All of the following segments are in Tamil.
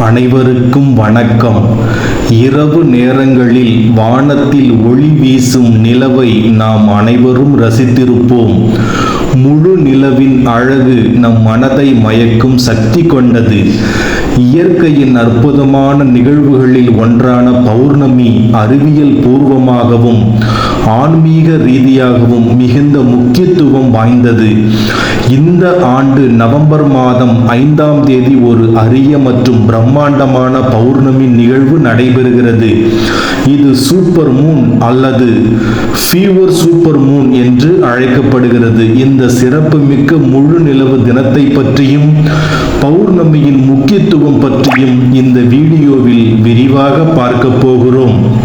அனைவருக்கும் வணக்கம். இரவு நேரங்களில் வானத்தில் ஒளி வீசும் நிலவை நாம் அனைவரும் ரசித்திருப்போம். முழு நிலவின் அழகு நம் மனதை மயக்கும் சக்தி கொண்டது. இயற்கையின் அற்புதமான நிகழ்வுகளில் ஒன்றான பௌர்ணமி அறிவியல் பூர்வமாகவும் ஆன்மீக ரீதியாகவும் மிகுந்த முக்கியத்துவம் வாய்ந்தது. இந்த ஆண்டு நவம்பர் மாதம் ஐந்தாம் தேதி ஒரு அரிய மற்றும் பிரம்மாண்டமான பௌர்ணமி நிகழ்வு நடைபெறுகிறது. இது சூப்பர் மூன் அல்லது ஃபீவர் சூப்பர் மூன் என்று அழைக்கப்படுகிறது. இந்த சிறப்புமிக்க முழு நிலவு தினத்தை பற்றியும் பௌர்ணமியின் முக்கியத்துவம் பற்றியும் இந்த வீடியோவில் விரிவாக பார்க்க போகிறோம்.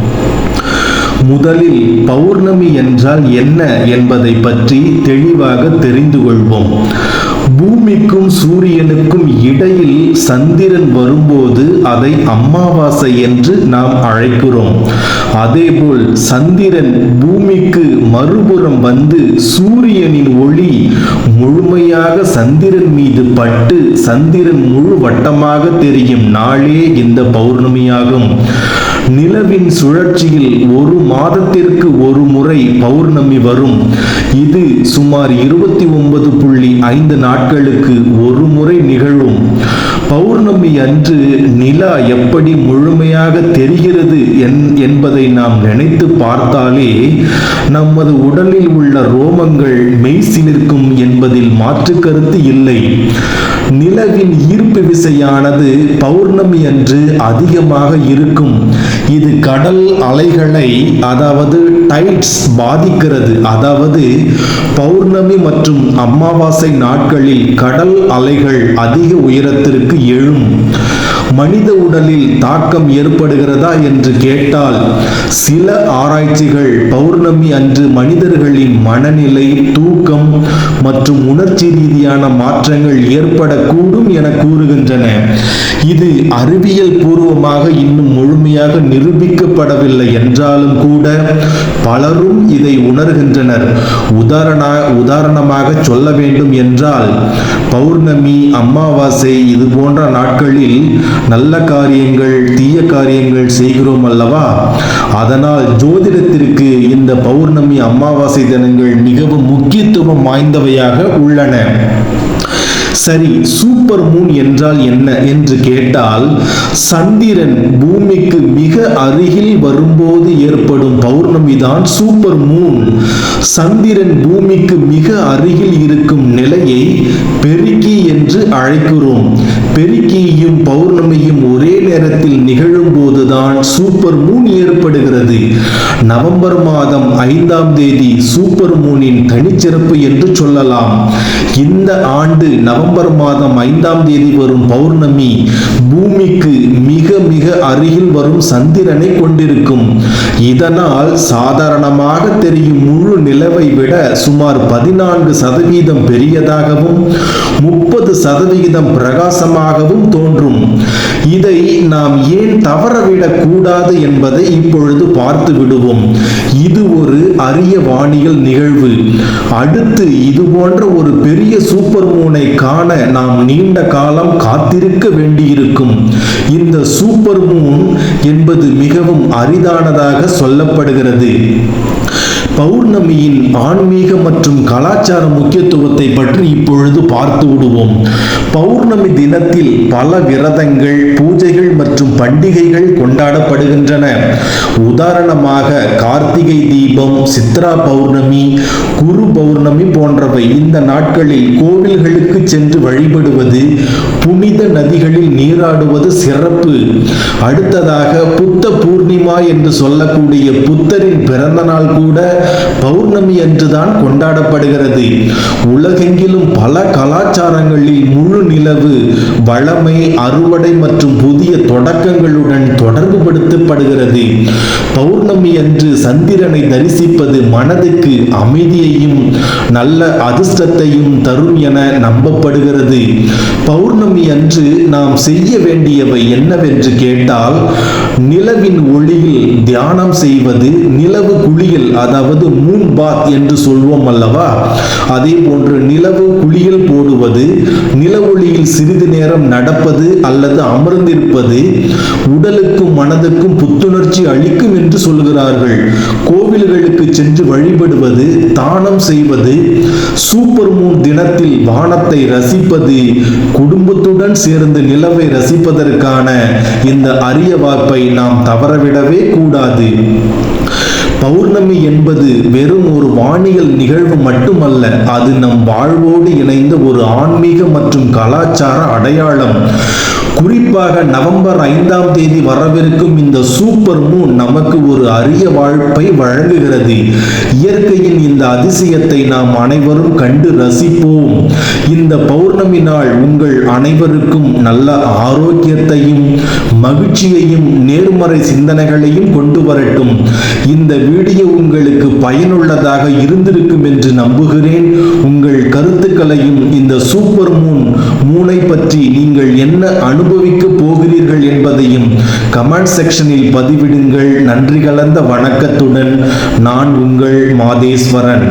முதலில் பௌர்ணமி என்றால் என்ன என்பதை பற்றி தெளிவாக தெரிந்து கொள்வோம். பூமிக்கும் சூரியனுக்கும் இடையில் சந்திரன் வரும்போது அதை அமாவாசை என்று நாம் அழைக்கிறோம். அதேபோல் சந்திரன் பூமிக்கு மறுபுறம் வந்து சூரியனின் ஒளி முழுமையாக சந்திரன் மீது பட்டு சந்திரன் முழு வட்டமாக தெரியும். நாளே இந்த பௌர்ணமியாகும். நிலவின் சுழற்சியில் ஒரு மாதத்திற்கு ஒரு முறை பௌர்ணமி வரும். இது சுமார் இருபத்தி ஒன்பது புள்ளி ஐந்து நாட்களுக்கு ஒரு முறை நிகழும். பௌர்ணமி அன்று நிலா எப்படி முழுமையாக தெரிகிறது என்பதை நாம் நினைத்து பார்த்தாலே நமது உடலில் உள்ள ரோமங்கள் மெய்சிலிருக்கும் என்பதில் மாற்று கருத்து இல்லை. நிலவின் ஈர்ப்பு விசையானது பௌர்ணமி அன்று அதிகமாக இருக்கும். இது கடல் அலைகளை அதாவது டைட்ஸ் பாதிக்கிறது. அதாவது பௌர்ணமி மற்றும் அமாவாசை நாட்களில் கடல் அலைகள் அதிக உயரத்திற்கு எழும். மனித உடலில் தாக்கம் ஏற்படுகிறதா என்று கேட்டால் சில ஆராய்ச்சிகள் பௌர்ணமி அன்று மனிதர்களின் மனநிலை தூக்கம் மற்றும் உணர்ச்சி ரீதியான மாற்றங்கள் ஏற்படக்கூடும் என கூறுகின்றன. இது அறிவியல் பூர்வமாக இன்னும் முழுமையாக நிரூபிக்கப்படவில்லை என்றாலும் கூட பலரும் இதை உணர்கின்றனர். உதாரண உதாரணமாக சொல்ல வேண்டும் என்றால் பௌர்ணமி அமாவாசை இது போன்ற நாட்களில் நல்ல காரியங்கள் தீய காரியங்கள் செய்கிறோம் அல்லவா? அதனால் ஜோதிடத்திற்கு இந்த பௌர்ணமி அமாவாசை தினங்கள் மிகவும் முக்கியத்துவம் வாய்ந்தவையாக உள்ளன. சரி சூப்பர் மூன் என்றால் என்ன என்று கேட்டால் சந்திரன் பூமிக்கு மிக அருகில் வரும்போது ஏற்படும் பௌர்ணமி தான் சூப்பர் மூன். சந்திரன் பூமிக்கு மிக அருகில் இருக்கும் நிலையை பெருக்கி என்று அழைக்கிறோம். பெருக்கியும் பௌர்ணமியும் ஒரே நேரத்தில் நிகழும் போதுதான் சூப்பர் மூன் ஏற்படுகிறது. நவம்பர் மாதம் ஐந்தாம் தேதி சூப்பர் மூனின் தனிச்சிறப்பு என்று சொல்லலாம். இந்த ஆண்டு நவம்பர் மாதம் ஐந்தாம் தேதி வரும் பௌர்ணமி பூமிக்கு மிக மிக அருகில் வரும் சந்திரனை கொண்டிருக்கும். இதனால் சாதாரணமாக தெரியும் முழு நிலவை விட சுமார் பதினான்கு சதவீதம் பெரியதாகவும் முப்பது சதவிகிதம் பிரகாசமாக பிரகாசமாகவும் தோன்றும். இதை நாம் ஏன் தவறவிடக் கூடாது என்பதை இப்பொழுது பார்த்து விடுவோம். இது ஒரு அரிய வானியல் நிகழ்வு. அடுத்து இது போன்ற ஒரு பெரிய சூப்பர் மூனை காண நாம் நீண்ட காலம் காத்திருக்க வேண்டியிருக்கும். இந்த சூப்பர் மூன் என்பது மிகவும் அரிதானதாக சொல்லப்படுகிறது. பௌர்ணமியின் ஆன்மீக மற்றும் கலாச்சார முக்கியத்துவத்தை பற்றி இப்பொழுது பார்த்து விடுவோம். பௌர்ணமி தினத்தில் பல விரதங்கள் பூஜைகள் மற்றும் பண்டிகைகள் கொண்டாடப்படுகின்றன. உதாரணமாக கார்த்திகை தீபம் சித்ரா பௌர்ணமி குரு பௌர்ணமி போன்றவை இந்த நாட்களில் கோவில்களுக்கு சென்று வழிபடுவது புனித நதிகளில் நீராடுவது சிறப்பு. அடுத்ததாக புத்த பூர்ணிமா என்று சொல்லக்கூடிய புத்தரின் பிறந்த நாள் கூட பௌர்ணமி என்றுதான் கொண்டாடப்படுகிறது. உலகெங்கிலும் பல கலாச்சாரங்களில் முழு நிலவு வளமை அறுவடை மற்றும் புதிய தொடக்கங்களுடன் தொடர்பு படுத்தப்படுகிறது பௌர்ணமி என்று சந்திரனை தரிசிப்பது மனதுக்கு அமைதியையும் நல்ல அதிர்ஷ்டத்தையும் தரும் என நம்பப்படுகிறது. பௌர்ணமி அன்று நாம் செய்ய வேண்டியவை என்னவென்று கேட்டால் நிலவின் ஒளியில் தியானம் செய்வது நிலவு குளியல் அதாவது மூன் மூன் பாத் என்று சொல்வோம் அல்லவா? அதே போன்று நிலவு குளியல் போடுவது நிலவொளியில் சிறிது நேரம் நடப்பது அல்லது அமர்ந்திருப்பது உடலுக்கும் மனதுக்கும் புத்துணர்ச்சி அளிக்கும் என்று சொல்கிறார்கள். கோவில்களுக்கு சென்று வழிபடுவது தானம் செய்வது சூப்பர் மூன் தினத்தில் வானத்தை ரசிப்பது குடும்பத்துடன் சேர்ந்து நிலவை ரசிப்பதற்கான இந்த அரிய வாய்ப்பை நாம் தவறவிடவே கூடாது. பௌர்ணமி என்பது வெறும் ஒரு வானியல் நிகழ்வு மட்டுமல்ல அது நம் வாழ்வோடு இணைந்த ஒரு ஆன்மீக மற்றும் கலாச்சார அடையாளம். குறிப்பாக நவம்பர் ஐந்தாம் தேதி வரவிருக்கும் இந்த சூப்பர் மூன் நமக்கு ஒரு அரிய வாழ்ப்பை வழங்குகிறது. இயற்கையின் இந்த அதிசயத்தை நாம் அனைவரும் கண்டு ரசிப்போம். இந்த பௌர்ணமி நாள் உங்கள் அனைவருக்கும் நல்ல ஆரோக்கியத்தையும் மகிழ்ச்சியையும் நேர்மறை சிந்தனைகளையும் கொண்டு வரட்டும் இந்த வீடியோ உங்களுக்கு பயனுள்ளதாக இருந்திருக்கும் என்று நம்புகிறேன். உங்கள் கருத்துக்களையும் இந்த சூப்பர் மூன் மூனை பற்றி நீங்கள் என்ன அனுபவிக்க போகிறீர்கள் என்பதையும் கமெண்ட் செக்ஷனில் பதிவிடுங்கள். நன்றி கலந்த வணக்கத்துடன் நான் உங்கள் மாதேஸ்வரன்.